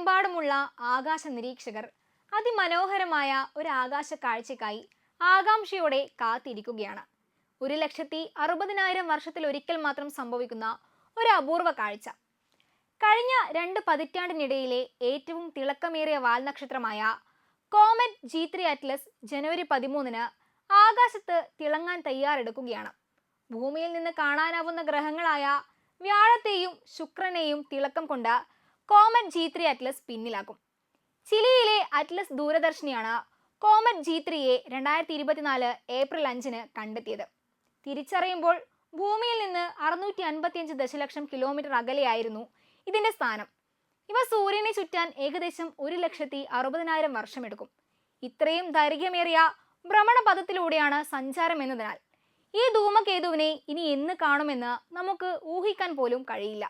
ലോകമെമ്പാടുമുള്ള ആകാശ നിരീക്ഷകർ അതിമനോഹരമായ ഒരു ആകാശ കാഴ്ചയ്ക്കായി ആകാംക്ഷയോടെ കാത്തിരിക്കുകയാണ്. ഒരു ലക്ഷത്തി അറുപതിനായിരം വർഷത്തിൽ ഒരിക്കൽ മാത്രം സംഭവിക്കുന്ന ഒരു അപൂർവ കാഴ്ച. കഴിഞ്ഞ രണ്ട് പതിറ്റാണ്ടിനിടയിലെ ഏറ്റവും തിളക്കമേറിയ വാൽനക്ഷത്രമായ കോമറ്റ് ജി ത്രീ അറ്റ്ലസ് ജനുവരി പതിമൂന്നിന് ആകാശത്ത് തിളങ്ങാൻ തയ്യാറെടുക്കുകയാണ്. ഭൂമിയിൽ നിന്ന് കാണാനാവുന്ന ഗ്രഹങ്ങളായ വ്യാഴത്തെയും ശുക്രനെയും തിളക്കം കൊണ്ട് കോമറ്റ് ജി ത്രീ അറ്റ്ലസ് പിന്നിലാക്കും ചിലിയിലെ അറ്റ്ലസ് ദൂരദർശിനിയാണ് കോമറ്റ് ജി ത്രീയെ രണ്ടായിരത്തി ഇരുപത്തിനാല് ഏപ്രിൽ അഞ്ചിന് കണ്ടെത്തിയത്. തിരിച്ചറിയുമ്പോൾ ഭൂമിയിൽ നിന്ന് അറുന്നൂറ്റി അൻപത്തിയഞ്ച് ദശലക്ഷം കിലോമീറ്റർ അകലെയായിരുന്നു ഇതിന്റെ സ്ഥാനം. ഇവ സൂര്യനെ ചുറ്റാൻ ഏകദേശം ഒരു ലക്ഷത്തി അറുപതിനായിരം വർഷമെടുക്കും. ഇത്രയും ദൈർഘ്യമേറിയ ഭ്രമണപഥത്തിലൂടെയാണ് സഞ്ചാരം എന്നതിനാൽ ഈ ധൂമകേതുവിനെ ഇനി എന്ന് കാണുമെന്ന് നമുക്ക് ഊഹിക്കാൻ പോലും കഴിയില്ല.